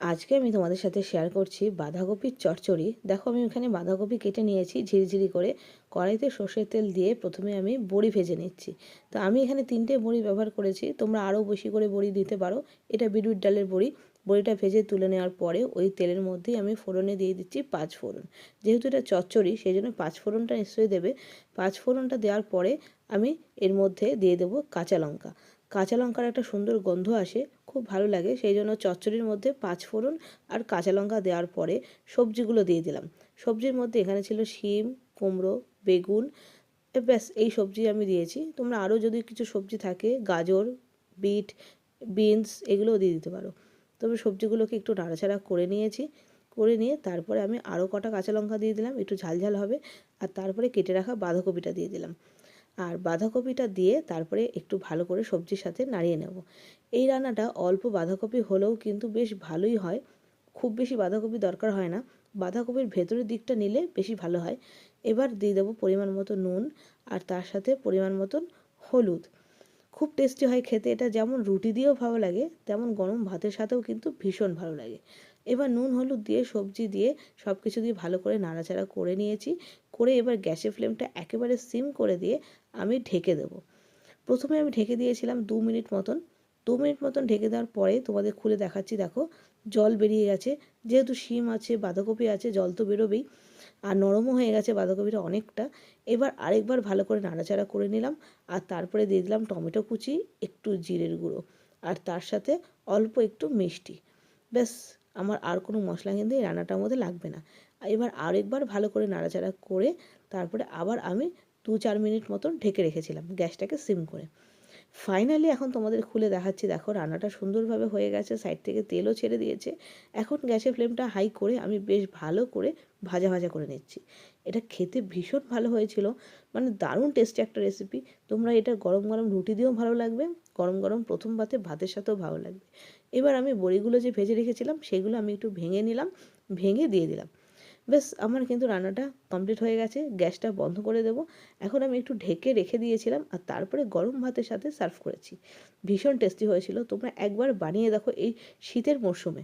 আজকে আমি তোমাদের সাথে শেয়ার করছি বাঁধাকপির চচ্চড়ি। দেখো আমি এখানে বাঁধাকপি কেটে নিয়েছি ঝিরিঝিরি করে। কড়াইতে সর্ষের তেল দিয়ে প্রথমে আমি বড়ি ভেজে নিচ্ছি। তো আমি এখানে তিনটে বড়ি ব্যবহার করেছি। তোমরা আরও বেশি করে বড়ি দিতে পারো। এটা বিরুট ডালের বড়ি। বড়িটা ভেজে তুলে নেওয়ার পরে ওই তেলের মধ্যেই আমি ফোড়নে দিয়ে দিচ্ছি পাঁচ ফোড়ন। যেহেতু এটা চচ্চড়ি, সেই জন্য পাঁচ ফোড়নটা নিশ্চয়ই দেবে। পাঁচ ফোড়নটা দেওয়ার পরে আমি এর মধ্যে দিয়ে দেবো কাঁচা লঙ্কা। কাঁচা লঙ্কার একটা সুন্দর গন্ধ আসে, খুব ভালো লাগে। সেই জন্য চচ্চড়ির মধ্যে পাঁচ ফোড়ন আর কাঁচা লঙ্কা দেওয়ার পরে সবজিগুলো দিয়ে দিলাম। সবজির মধ্যে এখানে ছিল শিম, কুমড়ো, বেগুন ব্যাস, এই সবজি আমি দিয়েছি। তোমরা আরও যদি কিছু সবজি থাকে, গাজর, বিট, বিনস, এগুলোও দিয়ে দিতে পারো। তবে সবজিগুলোকে একটু নাড়াচাড়া করে নিয়েছি। করে নিয়ে তারপরে আমি আরও কটা কাঁচা লঙ্কা দিয়ে দিলাম, একটু ঝালঝাল হবে। আর তারপরে কেটে রাখা বাঁধাকপিটা দিয়ে দিলাম। আর বাঁধাকপিটা দিয়ে তারপরে একটু ভালো করে সবজির সাথে নাড়িয়ে নেব। এই রান্নাটা অল্প বাঁধাকপি হলেও কিন্তু বেশ ভালোই হয়। খুব বেশি বাঁধাকপি দরকার হয় না। বাঁধাকপির ভেতরের দিকটা নিলে বেশি ভালো হয়। এবার দিয়ে দেবো পরিমাণ মতো নুন আর তার সাথে পরিমাণ মতন হলুদ। খুব টেস্টি হয় খেতে। এটা যেমন রুটি দিয়েও ভালো লাগে, তেমন গরম ভাতের সাথেও কিন্তু ভীষণ ভালো লাগে। এবার নুন, হলুদ দিয়ে, সবজি দিয়ে সব কিছু দিয়ে ভালো করে নাড়াচাড়া করে নিয়েছি। করে এবার গ্যাসের ফ্লেমটা একেবারে সিম করে দিয়ে আমি ঢেকে দেবো। প্রথমে আমি ঢেকে দিয়েছিলাম দু মিনিট মতন। দু মিনিট মতন ঢেকে দেওয়ার পরে তোমাদের খুলে দেখাচ্ছি, দেখো, জল বেরিয়ে গেছে। যেহেতু শিম আছে, বাঁধাকপি আছে, জল তো বেরোবেই। আর নরমও হয়ে গেছে বাঁধাকপিটা অনেকটা। এবার আরেকবার ভালো করে নাড়াচাড়া করে নিলাম। আর তারপরে দিয়ে দিলাম টমেটো কুচি, একটু জিরের গুঁড়ো। আর তার সাথে অল্প একটু মিষ্টি। ব্যাস আমার আর কোনো মশলা কিন্তু এই রান্নাটার মধ্যে লাগবে না। এবার আরেকবার ভালো করে নাড়াচাড়া করে তারপরে আবার আমি দু চার মিনিট মতন ঢেকে রেখেছিলাম গ্যাসটাকে সিম করে। ফাইনালি এখন তোমাদের খুলে দেখাচ্ছি, দেখো রান্নাটা সুন্দরভাবে হয়ে গেছে সাইড থেকে তেলও ছেড়ে দিয়েছে। এখন গ্যাসের ফ্লেমটা হাই করে আমি বেশ ভালো করে ভাজা ভাজা করে নিচ্ছি। এটা খেতে ভীষণ ভালো হয়েছিল মানে দারুণ টেস্টি একটা রেসিপি তোমরা এটা গরম গরম রুটি দিয়েও ভালো লাগবে, গরম গরম প্রথম ভাতে ভাতের সাথেও ভালো লাগবে। এবার আমি বড়িগুলো যে ভেজে রেখেছিলাম, সেগুলো আমি একটু ভেঙে নিলাম, ভেঙে দিয়ে দিলাম। বেশ, আমার কিন্তু রান্নাটা কমপ্লিট হয়ে গেছে, গ্যাসটা বন্ধ করে দেব। এখন আমি একটু ঢেকে রেখে দিয়েছিলাম আর তারপরে গরম ভাতের সাথে সার্ভ করেছি। ভীষণ টেস্টি হয়েছিল। তোমরা একবার বানিয়ে দেখো এই শীতের মরশুমে।